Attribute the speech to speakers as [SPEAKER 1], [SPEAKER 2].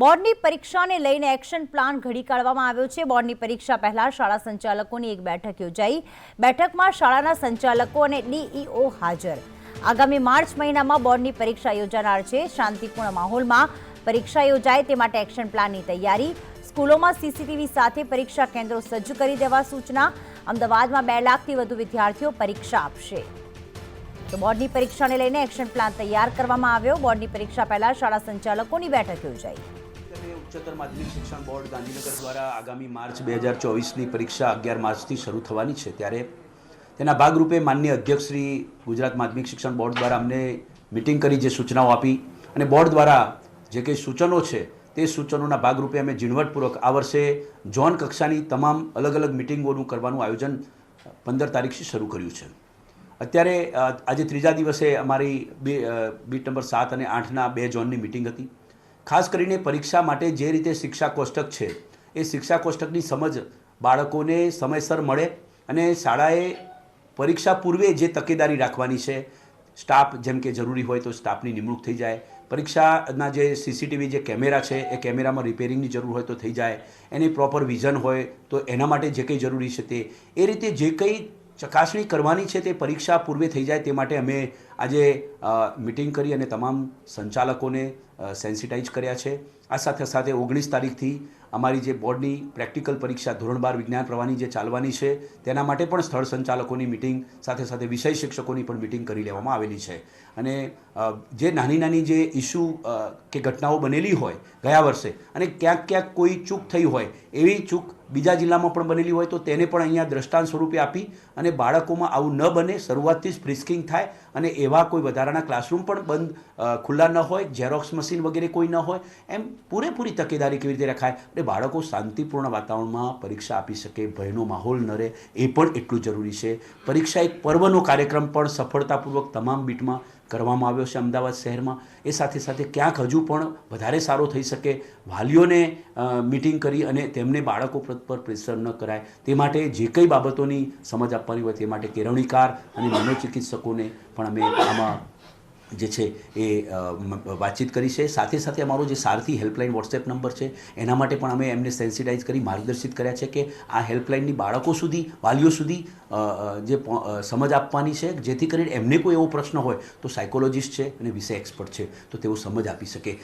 [SPEAKER 1] બોર્ડની પરીક્ષાને લઈને action plan ઘડી કાઢવામાં આવ્યો છે. બોર્ડની પરીક્ષા પહેલા શાળા સંચાલકોની એક બેઠક યોજાઈ. બેઠકમાં શાળાના સંચાલકો અને ડીઈઓ હાજર. આગામી માર્ચ મહિનામાં બોર્ડની પરીક્ષા યોજાનાર છે. શાંતિપૂર્ણ માહોલમાં પરીક્ષા યોજાય તે માટે એક્શન પ્લાનની તૈયારી. સ્કૂલોમાં સીસીટીવી સાથે પરીક્ષા કેન્દ્રો સજ્જ કરી દેવા સૂચના. અમદાવાદમાં બે લાખથી વધુ વિદ્યાર્થીઓ પરીક્ષા આપશે. તો બોર્ડની પરીક્ષાને લઈને એક્શન પ્લાન તૈયાર કરવામાં આવ્યો. બોર્ડની પરીક્ષા પહેલા શાળા સંચાલકોની બેઠક યોજાઈ.
[SPEAKER 2] ઉચ્ચતર માધ્યમિક શિક્ષણ બોર્ડ ગાંધીનગર દ્વારા આગામી માર્ચ બે હજાર ચોવીસની પરીક્ષા અગિયાર માર્ચથી શરૂ થવાની છે. ત્યારે તેના ભાગરૂપે માન્ય અધ્યક્ષ શ્રી ગુજરાત માધ્યમિક શિક્ષણ બોર્ડ દ્વારા અમને મિટિંગ કરી, જે સૂચનાઓ આપી અને બોર્ડ દ્વારા જે કંઈ સૂચનો છે, તે સૂચનોના ભાગરૂપે અમે ઝીણવટપૂર્વક આ વર્ષે ઝોન કક્ષાની તમામ અલગ અલગ મિટિંગોનું કરવાનું આયોજન પંદર તારીખથી શરૂ કર્યું છે. અત્યારે આજે ત્રીજા દિવસે અમારી બે બીટ નંબર સાત અને આઠના બે ઝોનની મિટિંગ હતી. ખાસ કરીને પરીક્ષા માટે જે રીતે શિક્ષા કોષ્ટક છે, એ શિક્ષા કોષ્ટકની સમજ બાળકોને સમયસર મળે અને શાળાએ પરીક્ષા પૂર્વે જે તકેદારી રાખવાની છે, સ્ટાફ જેમ કે જરૂરી હોય તો સ્ટાફની નિમણૂક થઈ જાય, પરીક્ષાના જે સીસીટીવી જે કેમેરા છે, એ કેમેરામાં રિપેરિંગની જરૂર હોય તો થઈ જાય, એની પ્રોપર વિઝન હોય તો એના માટે જે કંઈ જરૂરી છે તે, એ રીતે જે કંઈ ચકાસણી કરવાની છે તે પરીક્ષા પૂર્વે થઈ જાય તે માટે અમે આજે મિટિંગ કરી અને તમામ સંચાલકોને સેન્સિટાઇઝ કર્યા છે. આ સાથે સાથે ઓગણીસ તારીખથી અમારી જે બોર્ડની પ્રેક્ટિકલ પરીક્ષા ધોરણ બાર વિજ્ઞાન પ્રવાહની જે ચાલવાની છે, તેના માટે પણ સ્થળ સંચાલકોની મિટિંગ, સાથે સાથે વિષય શિક્ષકોની પણ મિટિંગ કરી લેવામાં આવેલી છે. અને જે નાની નાની જે ઇસ્યુ કે ઘટનાઓ બનેલી હોય ગયા વર્ષે અને ક્યાંક ક્યાંક કોઈ ચૂક થઈ હોય, એવી ચૂક બીજા જિલ્લામાં પણ બનેલી હોય તો તેને પણ અહીંયા દ્રષ્ટાંત સ્વરૂપે આપી અને બાળકોમાં આવું ન બને, શરૂઆતથી જ ફ્રિસ્કિંગ થાય અને એવા કોઈ વધારાના ક્લાસરૂમ પણ બંધ ખુલ્લા ન હોય, ઝેરોક્સ મશીન વગેરે કોઈ ન હોય, એમ પૂરેપૂરી તકેદારી કેવી રીતે રખાય? અને બાળકો શાંતિપૂર્ણ વાતાવરણમાં પરીક્ષા આપી શકે, ભયનો માહોલ ન રહે, એ પણ એટલું જરૂરી છે. પરીક્ષા એક પર્વનો કાર્યક્રમ પણ સફળતાપૂર્વક તમામ બીટમાં કરવામાં આવ્યો છે અમદાવાદ શહેરમાં. એ સાથે સાથે ક્યાંક હજુ પણ વધારે સારો થઈ શકે. વાલીઓને મિટિંગ કરી અને તેમને બાળકો પર પ્રેસર ન કરાય. તે માટે જે કંઈ બાબતોની સમજ આપવાની હોય તે માટે કેળવણીકાર અને મનોચિકિત્સકોને પણ અમે આમાં જે છે એ વાતચીત કરી છે. સાથે સાથે અમારો જે સારથી હેલ્પલાઇન વોટ્સએપ નંબર છે, એના માટે પણ અમે એમને સેન્સિટાઇઝ કરી, માર્ગદર્શિત કર્યા છે કે આ હેલ્પલાઇનની બાળકો સુધી, વાલીઓ સુધી જે સમજ આપવાની છે, જેથી કરીને એમને કોઈ એવો પ્રશ્ન હોય તો સાયકોલોજિસ્ટ છે અને વિષય એક્સપર્ટ છે, તો તેઓ સમજ આપી શકે.